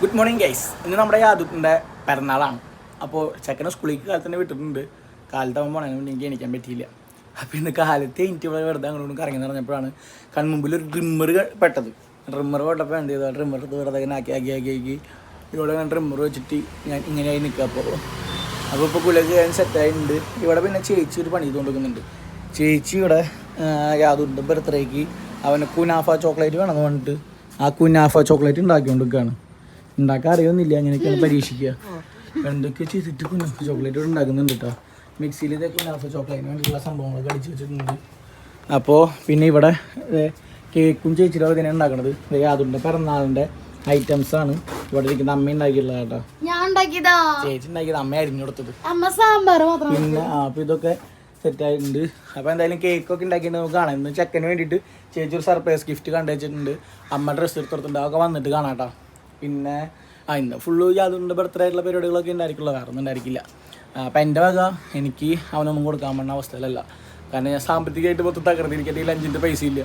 Good morning guys ഇന്ന് നമ്മുടെ യാദുട്ടിന്റെ പിറന്നാളാണ്. അപ്പോൾ ചെക്കനെ സ്കൂളിലേക്ക് കാലത്ത് തന്നെ വിട്ടിട്ടുണ്ട്. കാലത്ത് അവൻ പോകണമെങ്കിൽ എനിക്ക് എണീക്കാൻ പറ്റിയില്ല. അപ്പോൾ ഇന്ന് കാലത്ത് എനിക്ക് ഇവിടെ വെറുതെ അങ്ങോട്ട് കറങ്ങി നടന്നപ്പോഴാണ് കൺമുമ്പിൽ ഒരു ഡ്രിമ്മർ പെട്ടത്. ഡ്രിമ്മർ പെട്ടപ്പോൾ എന്ത് ചെയ്തു? ഡ്രിമ്മർ വെറുതെ ഇങ്ങനെ ആക്കി ആക്കി ആക്കി ആക്കി. ഇവിടെ ഞാൻ ഡ്രിമ്മർ വെച്ചിട്ട് ഞാൻ ഇങ്ങനെയായി നിൽക്കുക അപ്പോൾ അപ്പോൾ ഇപ്പോൾ കുളിയൊക്കെ ഞാൻ സെറ്റായിട്ടുണ്ട് ഇവിടെ പിന്നെ ചേച്ചി ഒരു പണി ചെയ്തുകൊണ്ടിരിക്കുന്നുണ്ട്. ചേച്ചി ഇവിടെ യാതൊരു ബർത്ത്ഡേക്ക് അവന് കുനാഫ ചോക്ലേറ്റ് വേണമെന്ന് പറഞ്ഞിട്ട് ആ കുനാഫ ചോക്ലേറ്റ് ഉണ്ടാക്കിക്കൊണ്ടിരിക്കുകയാണ്. ഉണ്ടാക്കാൻ അറിയൊന്നുമില്ല. അങ്ങനെയൊക്കെയാണ് പരീക്ഷിക്കുക. എന്തൊക്കെ ചെയ്തിട്ട് കുനാഫ ചോക്ലേറ്റ് ഇവിടെ ഉണ്ടാക്കുന്നുണ്ട് കേട്ടോ മിക്സിയിൽ ഇതൊക്കെ കുനാഫ ചോക്ലേറ്റിന് വേണ്ടിയുള്ള സംഭവങ്ങളൊക്കെ അടിച്ച് വെച്ചിട്ടുണ്ട്. അപ്പോൾ പിന്നെ ഇവിടെ കേക്കും ചേച്ചിയുടെ ഇതിനെ ഉണ്ടാക്കണത്. യാതൊരു പിറന്നാളിന്റെ ഐറ്റംസ് ആണ് ഇവിടെ ഇരിക്കുന്ന അമ്മ ഉണ്ടാക്കിയിട്ടുള്ളത് കേട്ടോ ചേച്ചി ഉണ്ടാക്കിയത് അമ്മ അരിഞ്ഞു കൊടുത്തത്. പിന്നെ ആ അപ്പോൾ ഇതൊക്കെ സെറ്റ് ആയിട്ടുണ്ട്. അപ്പോൾ എന്തായാലും കേക്കൊക്കെ ഉണ്ടാക്കിയിട്ട് നമുക്ക് കാണാം. ഇന്ന് ചെക്കന് വേണ്ടിയിട്ട് ചേച്ചി ഒരു സർപ്രൈസ് ഗിഫ്റ്റ് കണ്ടു വെച്ചിട്ടുണ്ട്. അമ്മ ഡ്രസ്സ് എടുത്തിട്ടുണ്ട് അതൊക്കെ വന്നിട്ട് കാണാം കേട്ടോ പിന്നെ ആ ഇന്ന് ഫുള്ള് യാതൊരു ബർത്ത്ഡേ ആയിട്ടുള്ള പരിപാടികളൊക്കെ ഉണ്ടായിരിക്കുള്ളൂ. വേറെ ഒന്നും ഉണ്ടായിരിക്കില്ല അപ്പം എന്റെ വക എനിക്ക് അവനൊന്നും കൊടുക്കാൻ പറ്റുന്ന അവസ്ഥയിലല്ല. കാരണം ഞാൻ സാമ്പത്തികമായിട്ട് മൊത്തം തകർന്നിരിക്കട്ടെ ഈ ലഞ്ചിന്റെ പൈസ ഇല്ല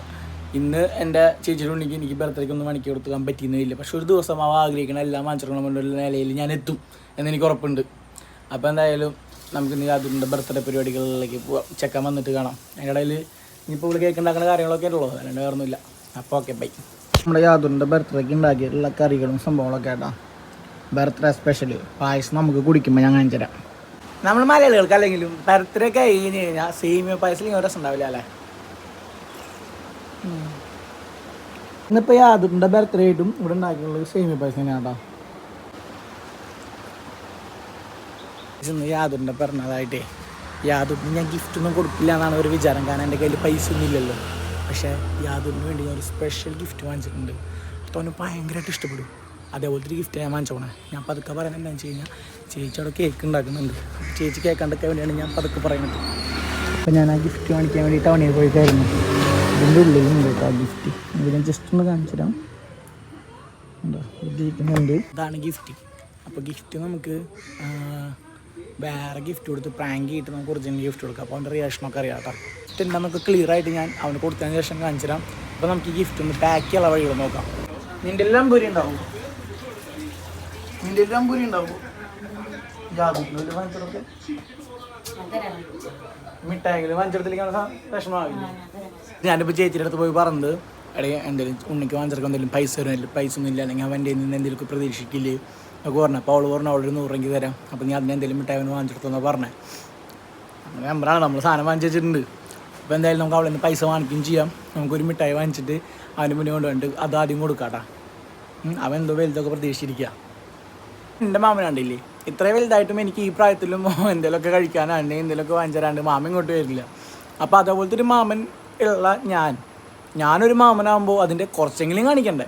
ഇന്ന് എന്റെ ചേച്ചിയുടെ ഉണ്ടെങ്കിൽ എനിക്ക് ബർത്ത്ഡേക്ക് ഒന്നും മണിക്ക് കൊടുക്കാൻ പറ്റിയെന്നില്ല പക്ഷെ ഒരു ദിവസം അവ ആഗ്രഹിക്കണം എല്ലാം വാങ്ങിച്ചിടണം എന്നുള്ള നിലയിൽ ഞാൻ എത്തും എന്നെനിക്ക് ഉറപ്പുണ്ട്. അപ്പോൾ എന്തായാലും നമുക്ക് ഇന്ന് യാതൊരു ബർത്ത്ഡേ പരിപാടികളിലേക്ക് പോവാം. ചെക്കൻ വന്നിട്ട് കാണാം. അതിന്റെ ഇടയിൽ ഇനിയിപ്പോൾ ഇവിടെ കേക്ക് ഉണ്ടാക്കുന്ന കാര്യങ്ങളൊക്കെ ഉള്ളൂ അല്ലാണ്ട് വേറൊന്നുമില്ല. അപ്പോൾ ഓക്കെ ബൈ നമ്മുടെ യാതൊരു ബർത്ത്ഡേക്ക് ഉണ്ടാക്കിയിട്ടുള്ള കറികളും സംഭവങ്ങളൊക്കെ ആട്ടാ ബർത്ത്ഡേ സ്പെഷ്യൽ പായസം നമുക്ക് കുടിക്കുമ്പോൾ ഞാൻ കാണിച്ചു തരാം. നമ്മൾ മലയാളികൾക്ക് അല്ലെങ്കിലും ബർത്ത്ഡേ കഴിഞ്ഞ് കഴിഞ്ഞാൽ സേമിയ പായസം ഇങ്ങനെ രസം ഉണ്ടാവില്ല അല്ലേ? ഇന്നിപ്പോൾ യാതൊരു ബർത്ത്ഡേ ആയിട്ടും ഇവിടെ ഉണ്ടാക്കിയുള്ളത് സേമിയ പായസം തന്നെയാട്ടാ. ഇന്ന് യാതൊരു പറഞ്ഞതായിട്ടേ യാതൊരു ഞാൻ ഗിഫ്റ്റ് ഒന്നും കൊടുക്കില്ല എന്നാണ് ഒരു വിചാരം. കാരണം എന്റെ കയ്യിൽ പൈസ ഒന്നും ഇല്ലല്ലോ. പക്ഷേ യാതൊരിന് വേണ്ടി ഞാൻ ഒരു സ്പെഷ്യൽ ഗിഫ്റ്റ് വാങ്ങിച്ചിട്ടുണ്ട്. അപ്പോൾ അവന് ഭയങ്കരമായിട്ട് ഇഷ്ടപ്പെടും. അതേപോലത്തെ ഒരു ഗിഫ്റ്റ് ഞാൻ വാങ്ങിച്ചോണേ. ഞാൻ പതുക്കെ പറയുന്നത് എന്താണെന്ന് വെച്ച് കഴിഞ്ഞാൽ ചേച്ചി അവിടെ കേക്ക് ഉണ്ടാക്കുന്നുണ്ട്. ചേച്ചി കേക്ക് കണ്ടൊക്കെ വേണ്ടിയാണ് ഞാൻ പതുക്കെ പറയുന്നത്. അപ്പോൾ ഞാൻ ആ ഗിഫ്റ്റ് കാണിക്കാൻ വേണ്ടിയിട്ട് അവനെ പോയിട്ടായിരുന്നു ഇതിന്റെ ഉള്ളിലുണ്ട് ഉണ്ട് ആ ഗിഫ്റ്റ് ഇത് ഞാൻ ജസ്റ്റ് ഒന്ന് കാണിച്ചു തരാം ഉണ്ടോ? ഇതാണ് ഗിഫ്റ്റ് അപ്പോൾ ഗിഫ്റ്റ് നമുക്ക് വേറെ ഗിഫ്റ്റ് കൊടുത്ത് പ്രാങ്ക് ചെയ്തിട്ട് നമുക്ക് ഒറിജിനൽ ഗിഫ്റ്റ് കൊടുക്കാം. അപ്പോൾ അവന്റെ റിയാക്ഷനൊക്കെ അറിയാം കേട്ടോ. ഗിഫ്റ്റ് ഉണ്ടെന്നൊക്കെ ക്ലിയർ ആയിട്ട് ഞാൻ അവന് കൊടുത്തതിന് ശേഷം കാണിച്ചു തരാം. അപ്പോൾ നമുക്ക് ഈ ഗിഫ്റ്റ് ഒന്ന് പാക്ക് ചെയ്യാനുള്ള വഴികൾ നോക്കാം. നിന്റെ എല്ലാം പൂരി ഉണ്ടാവും. നിന്റെ എല്ലാം പൂരി ഉണ്ടാവും. മിഠായികൾ വാങ്ങിച്ചെടുത്തില്ലെങ്കിൽ വിഷമമാവില്ല. ഞാനിപ്പോൾ ചേച്ചിയുടെ അടുത്ത് പോയി പറഞ്ഞത് അടേ എന്തെങ്കിലും ഉണ്ണിക്ക് വാങ്ങിച്ചെടുക്കാൻ എന്തെങ്കിലും പൈസ വരുന്നില്ല പൈസ ഒന്നും ഇല്ല. അല്ലെങ്കിൽ അവന്റെ നിന്ന് എന്തെങ്കിലും പ്രതീക്ഷിക്കില്ലേ? എന്നൊക്കെ പറഞ്ഞു. അപ്പോൾ അവൾ പറഞ്ഞു അവളൊരു നൂറെങ്കിൽ തരാം. അപ്പോൾ ഞാൻ അതിനെന്തെങ്കിലും മിഠായി അവന് വാങ്ങിച്ചെടുത്തെന്നാണ് പറഞ്ഞത് അങ്ങനെ നമ്പറാണ് നമ്മൾ സാധനം വാങ്ങിച്ചിട്ടുണ്ട് അപ്പോൾ എന്തായാലും നമുക്ക് അവിടെ നിന്ന് പൈസ വാങ്ങിക്കുകയും ചെയ്യാം. നമുക്കൊരു മിഠായി വാങ്ങിച്ചിട്ട് അവന് മുന്നേ കൊണ്ട് അത് ആദ്യം കൊടുക്കാട്ടാ. അവൻ എന്തോ വലുതൊക്കെ പ്രതീക്ഷിച്ചിരിക്കുക എന്റെ മാമൻ കണ്ടില്ലേ? ഇത്ര വലുതായിട്ടും എനിക്ക് ഈ പ്രായത്തിലും എന്തെങ്കിലുമൊക്കെ കഴിക്കാനാണ്ട് എന്തെങ്കിലുമൊക്കെ വാങ്ങിച്ചരാണ്ട് മാമൻ ഇങ്ങോട്ട് വരില്ല. അപ്പോൾ അതേപോലത്തെ ഒരു മാമൻ ഉള്ള ഞാൻ. ഞാനൊരു മാമനാകുമ്പോൾ അതിന്റെ കുറച്ചെങ്കിലും കാണിക്കണ്ടേ?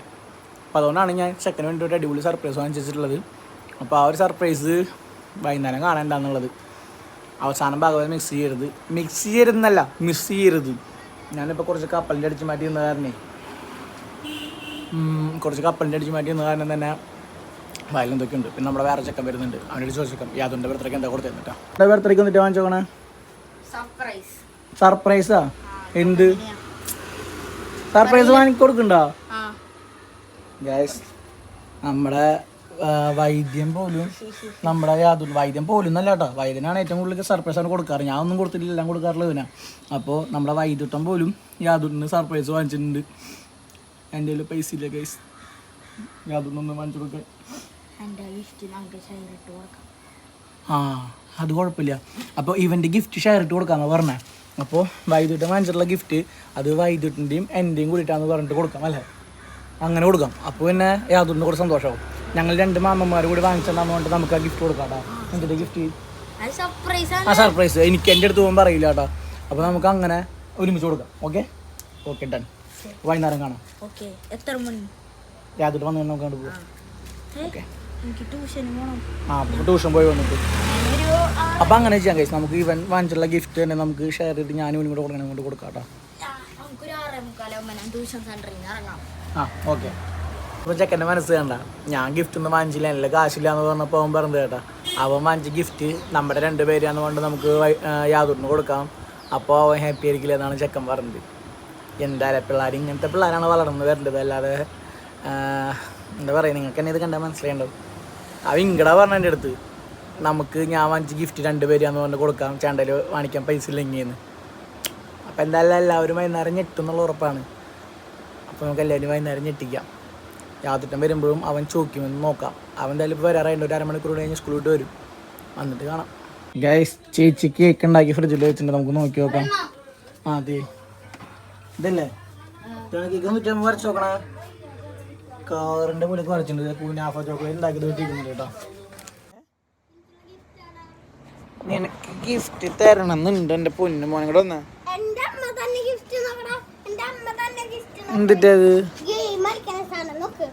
അപ്പോൾ അതുകൊണ്ടാണ് ഞാൻ ചെക്കന് വേണ്ടി ഒരു അടിപൊളി സർപ്രൈസ് വാങ്ങിച്ചിട്ടുള്ളത് അപ്പോൾ ആ ഒരു സർപ്രൈസ് വൈകുന്നേരം കാണേണ്ടെന്നുള്ളത് അവസാനം ഭാഗവത് മിക്സ് ചെയ്യരുത്. മിക്സ് ചെയ്യരുതെന്നല്ല മിസ് ചെയ്യരുത്. ഞാനിപ്പോൾ കുറച്ച് കപ്പലിന്റെ അടിച്ച് മാറ്റി നിന്ന കാരണേ. കുറച്ച് കപ്പലിന്റെ അടിച്ച് മാറ്റി നിന്ന കാരണം തന്നെ വയലെന്തൊക്കെ ഉണ്ട്. പിന്നെ നമ്മുടെ വേറെ ചെക്കൻ വരുന്നുണ്ട്. അവനോട് ചോദിച്ചേക്കാം. യാതൊരു ബർത്ത്ഡേക്ക് എന്താ കൊടുത്തു തന്നിട്ടാ എന്റെ ബർത്ത്ഡേക്ക് എന്നിട്ട് വാങ്ങിച്ചോക്കണേ സർപ്രൈസ് എന്ത്? സർപ്രൈസ് വാങ്ങി കൊടുക്കണ്ടോ ഗൈസ് നമ്മുടെ വൈദ്യം പോലും നമ്മുടെ യാതൊരു വൈദ്യം പോലും എന്നല്ല കേട്ടോ. വൈദ്യനാണ് ഏറ്റവും കൂടുതൽ സർപ്രൈസ് ആണ് കൊടുക്കാറ്. ഞാൻ ഒന്നും കൊടുത്തിട്ടില്ല എല്ലാം കൊടുക്കാറുള്ളത് അപ്പോൾ നമ്മുടെ വൈദ്യുട്ടം പോലും യാതൊരു സർപ്രൈസ് വാങ്ങിച്ചിട്ടുണ്ട്. എന്റെ കയ്യിൽ പൈസ ഇല്ല കൈസ് യാതൊന്നും വാങ്ങിച്ചു കൊടുക്കാൻ. ആ അത് കുഴപ്പമില്ല. അപ്പോൾ ഇവന്റെ ഗിഫ്റ്റ് ഷെയർ ഇട്ട് കൊടുക്കാമെന്ന് പറഞ്ഞേ. അപ്പോൾ വൈദ്യുട്ടം വാങ്ങിച്ചിട്ടുള്ള ഗിഫ്റ്റ് അത് വൈദ്യുട്ടിന്റെയും എന്റെയും കൂടിയിട്ടാന്ന് പറഞ്ഞിട്ട് കൊടുക്കാം അല്ലേ? അങ്ങനെ കൊടുക്കാം. അപ്പോൾ പിന്നെ യാതൊന്നും കൂടെ സന്തോഷമാവും ഞങ്ങൾ രണ്ട് മാമ്മമാരും കൂടി വാങ്ങിച്ചിട്ടുണ്ടാകുന്ന അമൗണ്ട് നമുക്ക് ആ ഗിഫ്റ്റ് കൊടുക്കാം കേട്ടോ ഗിഫ്റ്റ് ആ സർപ്രൈസ് എനിക്ക് എന്റെ അടുത്ത് പോകുമ്പോൾ അറിയില്ല കേട്ടോ. അപ്പോൾ നമുക്ക് അങ്ങനെ ഒരുമിച്ച് കൊടുക്കാം. ഓക്കെ ഓക്കെ ഡൺ വൈകുന്നേരം കാണാം. ഓക്കെ എത്ര മണി? രാത്രി വന്നു നമുക്ക് കണ്ടു പോകാം ഓക്കെ ആ ട്യൂഷൻ പോയി വന്നിട്ട്. അപ്പൊ അങ്ങനെ ചെയ്യാം കഴിച്ചു നമുക്ക് ഇവൻ വാങ്ങിച്ചുള്ള ഗിഫ്റ്റ് തന്നെ നമുക്ക് ഷെയർ ചെയ്തിട്ട് ഞാനും ഇവനും കൂടെ കൊടുക്കണം കൊണ്ട് കൊടുക്കാം കേട്ടോ ആ ഓക്കെ അപ്പോൾ ചെക്കന്റെ മനസ്സ് കണ്ട ഞാൻ ഗിഫ്റ്റ് ഒന്നും വാങ്ങിച്ചില്ല എന്റെ കാശില്ല എന്ന് പറഞ്ഞപ്പോൾ അവൻ പറഞ്ഞത് കേട്ടാ അവൻ വാങ്ങിച്ച ഗിഫ്റ്റ് നമ്മുടെ രണ്ട് പേരാന്ന് കൊണ്ട് നമുക്ക് യാതൊരിന് കൊടുക്കാം. അപ്പോൾ അവൻ ഹാപ്പി ആയിരിക്കില്ല എന്നാണ് ചെക്കൻ പറഞ്ഞത്. എന്തായാലും പിള്ളേർ ഇങ്ങനത്തെ പിള്ളേരാണ് വളർന്നു വരേണ്ടത് അല്ലാതെ എന്താ പറയുക നിങ്ങൾക്ക് തന്നെ ഇത് കണ്ടാൽ മനസ്സിലായിണ്ടാവും. അവ ഇങ്ങട പറഞ്ഞ എന്റെ അടുത്ത് നമുക്ക് ഞാൻ വാങ്ങിച്ച ഗിഫ്റ്റ് രണ്ട് പേരാന്ന് കൊടുക്കാം. ചേണ്ടയിൽ വാങ്ങിക്കാൻ പൈസ ഇല്ലെങ്കിന്ന് അപ്പോൾ എന്തായാലും എല്ലാവരും വൈകുന്നേരം ഞെട്ടും എന്നുള്ള ഉറപ്പാണ്. അപ്പോൾ നമുക്ക് എല്ലാവരും വൈകുന്നേരം ഞെട്ടിക്കാം. യാത്രട്ടം വരുമ്പോഴും അവൻ ചോദിക്കുമെന്ന് നോക്കാം. അവൻ എന്തായാലും ഇപ്പോൾ വരാറായിട്ട് ഒരു അരമണിക്കൂർ കഴിഞ്ഞ് സ്കൂളിൽ വിട്ട് വരും. വന്നിട്ട് കാണാം. ഗൈസ് ചേച്ചി കേക്ക് ഉണ്ടാക്കി ഫ്രിഡ്ജിൽ വെച്ചിട്ടുണ്ട്. നമുക്ക് നോക്കി നോക്കാം. ആ അതെ ഇതല്ലേ? കേക്ക് നൂറ്റമ്പത് വരച്ച് നോക്കണേ. കാറിന്റെ മുന്നിൽ വരച്ചിട്ടുണ്ട്. കൂനാഫ ചോക്ലേറ്റ് ഉണ്ടാക്കി വെച്ചിരിക്കുന്നുണ്ട് കേട്ടോ. നിനക്ക് ഗിഫ്റ്റ് തരണം എന്നുണ്ട് എന്റെ പൊന്നു മോനെ കൂടെ ഒന്ന് എന്റെ അമ്മ തന്നെ ഗിഫ്റ്റ് നോക്കടാ എന്റെ അമ്മ തന്നെ ഗിഫ്റ്റ് എന്നിട്ട് അത് ഗെയിം കളിക്കുന്ന സാധനം നോക്ക്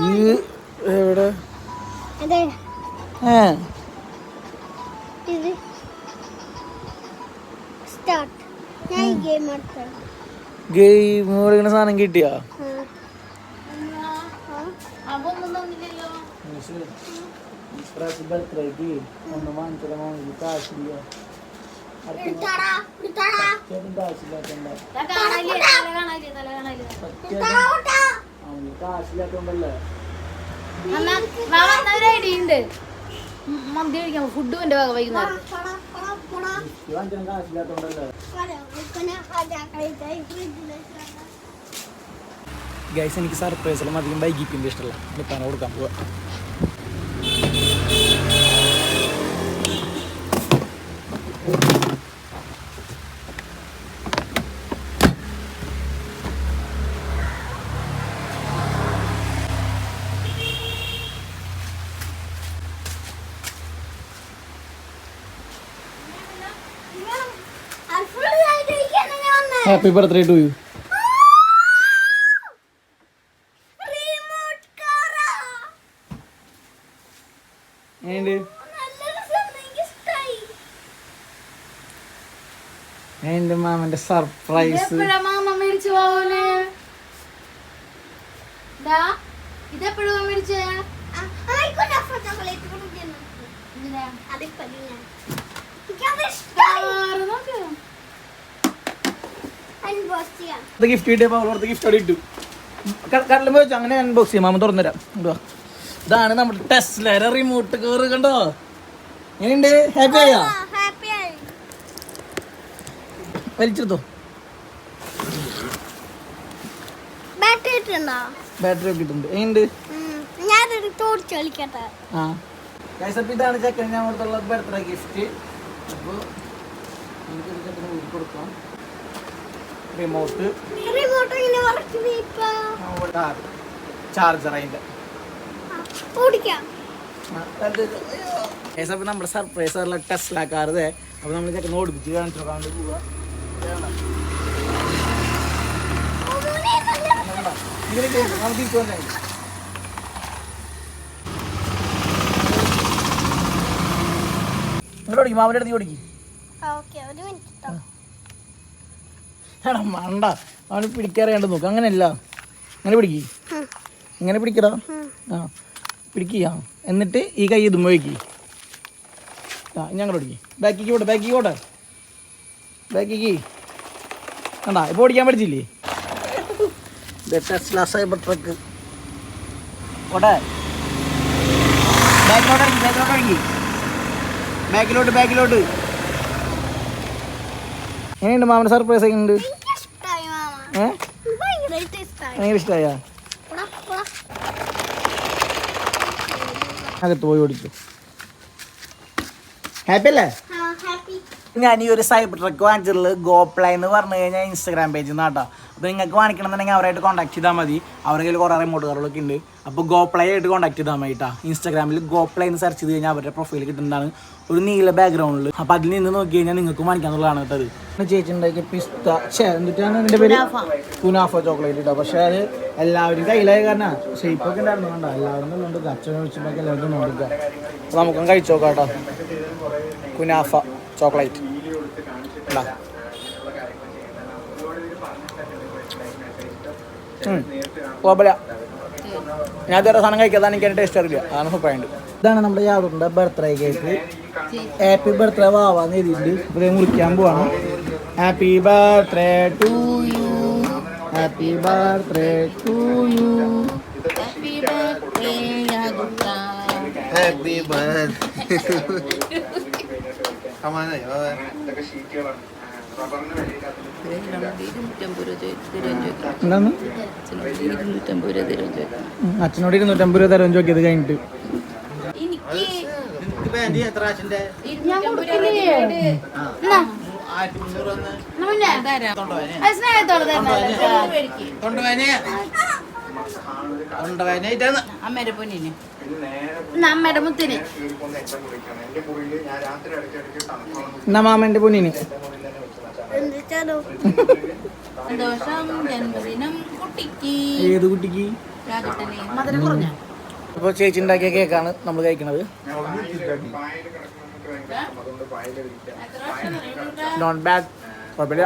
ഈ എവിടെ ഗെയിം കളിക്കുന്ന സാധനം കിട്ടിയാ? ഒന്ന് വാങ്ങിച്ചാൽ വാങ്ങി കാശില്ല കാശില്ലാത്തണ്ട അവന് കാശില്ലാത്തോണ്ടല്ലേ ഐഡിയുണ്ട് മന്തി കഴിക്കാൻ ഫുഡ് എന്റെ വക വൈകുന്നേരം. വാങ്ങിച്ചാൽ കാശില്ലാത്തോണ്ടല്ലേ? ഗൈസ് എനിക്ക് സർപ്രൈസിലും അധികം വൈകിപ്പിന്റെ ഇഷ്ടമല്ല. നിൽക്കാൻ കൊടുക്കാൻ പോവാ. ഹാപ്പി ബർത്ത്ഡേ ടു യു എന്റെ മാമന്റെ സർപ്രൈസ് എപ്പോഴാ മാമ മേടിച്ചു പോവൽ ദാ ഇതെപ്പോഴാ മേടിച്ചേ? ഗിഫ്റ്റ് കിട്ടിയപ്പോൾ അവളോടത്ത് ഗിഫ്റ്റ് അവിടെ ഇട്ടു. കടലും വെച്ചു? അങ്ങനെ അൺബോക്സ് ചെയ്യാം. മാമ തുറന്നുതരാം. ഇതാണ് നമ്മുടെ ടെസ്ലയുടെ റിമോട്ട് കയറി കണ്ടോ? എങ്ങനെയുണ്ട്? ഹാപ്പി ആയോ? വലിച്ചെടുത്തോ. ബാറ്ററി ഇട്ടുണ്ടോ? ബാറ്ററി ഒക്കെ എങ്ങനെയുണ്ട്? ആ. ഇതാണ് ചെക്കൻ ഞാൻ കൊടുത്തുള്ള ബർത്ത്ഡേ ഗിഫ്റ്റ് അപ്പോൾ കൊടുക്കാം റിമോട്ട് ചാർജർ അതിന്റെ അപ്പോൾ നമ്മുടെ സർപ്രൈസ് ആയിട്ടുള്ള ടെസ്റ്റ് കാർ ഇതേ. അപ്പോൾ നമ്മൾ ചെക്കൻ ഓടിപ്പിച്ച് കാണിച്ചു നോക്കാണ്ട് പോവാ ഇങ്ങോട്ട് ഓടിക്കും. മാമന്റെ അടുത്ത് ഓടിക്കും. ഓക്കെ. ഒരു മിനിറ്റ് എടാ മണ്ട. അവന് പിടിക്കാറിയാണ്ട് നോക്ക്. അങ്ങനെയല്ല. അങ്ങനെ പിടിക്ക്. ഇങ്ങനെ പിടിക്കടാ. ആ പിടിക്കുക എന്നിട്ട് ഈ കൈ ഇതുമ്പോ വയ്ക്കി ആ ഞങ്ങൾ പിടിക്കി. ബാക്കിക്ക് പോട്ടെ ബാക്കിക്ക് പോട്ടെ ബാക്കിക്ക്. കണ്ടാ ഇപ്പോൾ ഓടിക്കാൻ പഠിച്ചില്ലേ സൈബർ ട്രക്ക്. ഓട്ടെ ബാക്കിലോട്ട് ബാക്കിലോട്ട് ബാക്കിലോട്ട്. എങ്ങനെയുണ്ട് മാമൻ സർപ്രൈസ് ഒക്കെ ഉണ്ട്? ഏഹ് ഭയങ്കര ഇഷ്ടമായ. അകത്ത് പോയി ഓടിച്ചു ഹാപ്പി അല്ലേ. ഞാൻ ഈ ഒരു സൈബർ ട്രക്ക് വാങ്ങിച്ചിട്ടുള്ളത് ഗോപ്ലൈ എന്ന് പറഞ്ഞു കഴിഞ്ഞാൽ ഇൻസ്റ്റാഗ്രാം പേജിൽ നിന്നാട്ടോ അപ്പോൾ നിങ്ങൾക്ക് വാങ്ങിക്കണമെന്നുണ്ടെങ്കിൽ അവരായിട്ട് കോൺടാക്ട് ചെയ്താൽ മതി. അവരുടെ കയ്യിൽ കുറേ റിമോട്ട് കാറുകളൊക്കെ ഉണ്ട്. അപ്പോൾ ഗോപ്ലൈ ആയിട്ട് കോൺടാക്ട് ചെയ്താൽ മതി കേട്ടോ ഇൻസ്റ്റാഗ്രാമിൽ ഗോപ്ലൈ എന്ന് സെർച്ച് ചെയ്ത് കഴിഞ്ഞാൽ അവരുടെ പ്രൊഫൈൽ കിട്ടുന്നതാണ് ഒരു നീല ബാക്ക്ഗ്രൗണ്ടിൽ അപ്പോൾ അതിൽ നിന്ന് നോക്കി കഴിഞ്ഞാൽ നിങ്ങൾക്ക് വാങ്ങിക്കാന്നുള്ളതാണ് കേട്ടത് ചേച്ചി ഉണ്ടാക്കിയ പിസ്ത. ഛേ എന്നിട്ടാണ് അതിന്റെ പേര്? കുനാഫ. ചോക്ലേറ്റ് കേട്ടോ പക്ഷേ അത് എല്ലാവരും കയ്യിലായ കാരണം ഷെയ്പ്പൊക്കെ ഉണ്ടായിരുന്നു. കണ്ടോ എല്ലാവരും ഉണ്ട്. അച്ഛനെ വിളിച്ചപ്പോൾ എല്ലാവരും നോക്കുക അപ്പോൾ നമുക്കും കഴിച്ചു നോക്കാം കേട്ടോ കുനാഫ ചോക്ലേറ്റ്. കുഴപ്പമില്ല. ഞാൻ ഇതുവരെ സാധനം കഴിക്കാതാണ് എനിക്ക് ടേസ്റ്റ് അറിയില്ല. അതാണ് സൂപ്പറായിട്ട് ഇതാണ് നമ്മുടെ യാതൊരു ബർത്ത്ഡേ കേക്ക് ഹാപ്പി ബർത്ത്ഡേ വാവാന്ന് എഴുതിയിട്ടുണ്ട്. അപ്പോൾ മുറിക്കാൻ പോവാണ്. Happy birthday to you happy birthday to you Happy birthday happy birthday എന്താണ്? ഉം, അച്ഛനോട് ഇരുന്നൂറ്റമ്പത് രൂപ തരം ചോദിയത് കഴിഞ്ഞിട്ട്. അമ്മേരെ പൊന്നിന്. അമ്മയുടെ മുത്തിന്. മാമന്റെ പൊന്നിന് സന്തോഷം ജന്മദിനം കുട്ടിക്ക്. ഏത് കുട്ടിക്ക്? രാജട്ടനെ. മധുരം കുറഞ്ഞ? അപ്പോൾ ചേച്ചി ഉണ്ടാക്കിയ കേക്കാണ് നമ്മൾ കഴിക്കുന്നത് നോട്ട് ബാഡ് കുഴപ്പമില്ല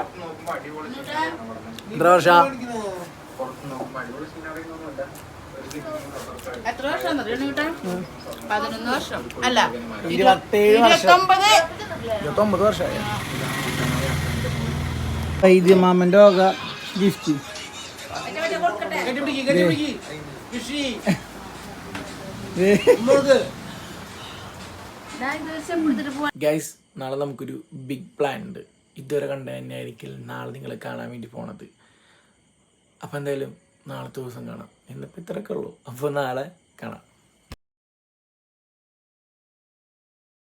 എത്ര വർഷ എത്ര വർഷം പതിനൊന്ന് വർഷം. അല്ല ഇരുപത്തേഴ് വർഷം ഇരുപത്തൊമ്പത്? വർഷമായി. വക ഗിഫ്റ്റ്. ഗൈസ് നാളെ നമുക്കൊരു ബിഗ് പ്ലാൻ ഉണ്ട്. ഇതുവരെ കണ്ട തന്നെ ആയിരിക്കും നാളെ നിങ്ങളെ കാണാൻ വേണ്ടി പോണത്. അപ്പം എന്തായാലും നാളത്തെ ദിവസം കാണാം. ഇന്നിപ്പോൾ ഇത്രയൊക്കെ ഉള്ളൂ. അപ്പോൾ നാളെ കാണാം.